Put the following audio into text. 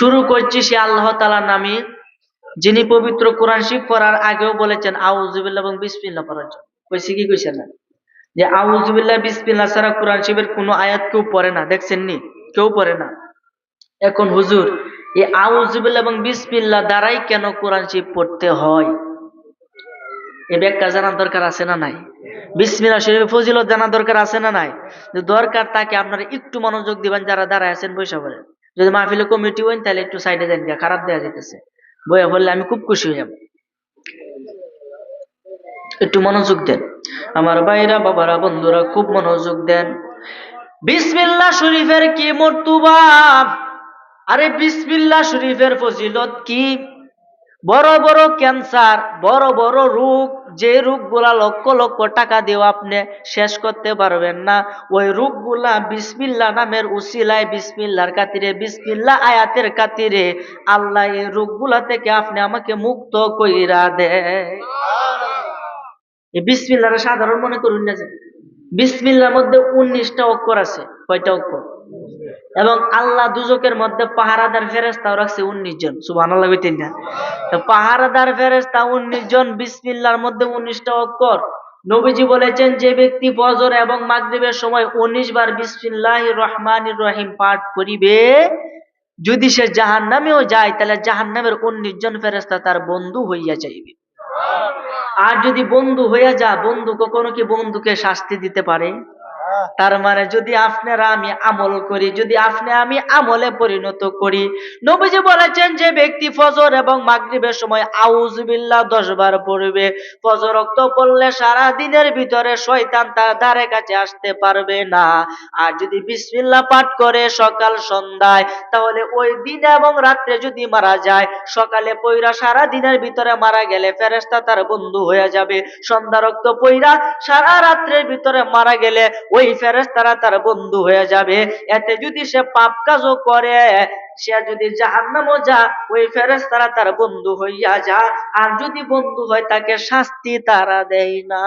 শুরু করছি সে আল্লাহ তালার নামে, যিনি পবিত্র কোরআন শিব পড়ার আগেও বলেছেন আউজুবিল্লাহ এবং বিসমিল্লাহ পড়ার জন্য। কইছে কি কইছেন না? যে আউজুবিল্লাহ বিসমিল্লাহ ছাড়া কোরআন শিবের কোনো আয়াত কেউ পড়ে না দেখছেন নি কেউ পড়ে না। এখন হুজুর, এই আউজুবিল্লাহ এবং বিসমিল্লাহ দ্বারাই কেন কোরআন শিব পড়তে হয়? এ ব্যাখ্যা জানার দরকার আছে না নাই? বিসমিল্লাহ শরীফ ফজিলত জানার দরকার আছে না নাই? দরকার তাকে আপনারা একটু মনোযোগ দিবেন, যারা দাঁড়ায় আছেন বৈশা বলে যদি মাহফিলে কমিটি হইন, তাহলে একটু সাইডে দেন খারাপ দেওয়া যেতেছে বইয়া বললে আমি খুব খুশি হয়ে যাব। একটু মনোযোগ দেন। আমার ভাইরা, বাবারা, বন্ধুরা, খুব মনোযোগ দেন। বিসমিল্লাহ শরীফের কি মর্তুবা? আরে বিসমিল্লাহ শরীফের ফজিলত কি? বড় বড় ক্যান্সার, বড় বড় রোগ। যে রোগগুলা লক্ষ লক্ষ টাকা দিয়েও আপনি শেষ করতে পারবেন না ওই রোগগুলা বিসমিল্লা নামের উসিলায় বিসমিল্লার কাতিরে বিসমিল্লা আয়াতের কাতিরে আল্লাহ এই রোগগুলা থেকে আপনি আমাকে মুক্ত কইরা দেয় এই বিসমিল্লার সাধারণ মনে করুন না যে বিসমিল্লার মধ্যে উনিশটা অক্ষর আছে, কয়টা অক্ষর? এবং আল্লাহ দুজকের মধ্যে পাহারাদার ফেরেস্তাও রাখছে উনিশ জন সুবাহ না পাহারাদার ফেরেস্তা উনিশ জন, বিসমিল্লার মধ্যে উনিশটা অক্ষর। নবীজি বলেছেন, যে ব্যক্তি ফজর এবং মাগরিবের সময় উনিশ বার বিসমিল্লাহ রহমান রহিম পাঠ করিবে, যদি সে জাহান নামেও যায়, তাহলে জাহান নামের উনিশ জন ফেরেস্তা তার বন্ধু হইয়া যাইবে। আর যদি বন্ধু হইয়া যা বন্ধু কখনো কি বন্ধুকে শাস্তি দিতে পারে? তার মানে যদি আপনারা আমি আমল করি, যদি আপনি আমি আমলে পরিণত করি, নবীজি বলেছেন যে ব্যক্তি ফজর এবং মাগরিবের সময় আউজবিল্লাহ দশ বার পড়বে। ফজর রক্ত পড়লে সারা দিনের ভিতরে শয়তান তার ধারে কাছে আসতে পারবে না। আর যদি বিসমিল্লাহ পাঠ করে সকাল সন্ধ্যায়, তাহলে ওই দিন এবং রাত্রে যদি মারা যায়, সকালে পইরা সারা দিনের ভিতরে মারা গেলে ফেরেস্তা তার বন্ধু হয়ে যাবে। সন্ধ্যা রক্ত পইরা সারা রাত্রের ভিতরে মারা গেলে ওই ফেরেস্তারা তার বন্ধু হয়ে যাবে। এতে যদি সে পাপ কাজও করে, সে যদি জাহান্নামও যা ওই ফেরেস্তারা তার বন্ধু হইয়া যা আর যদি বন্ধু হয়, তাকে শাস্তি তারা দেয় না।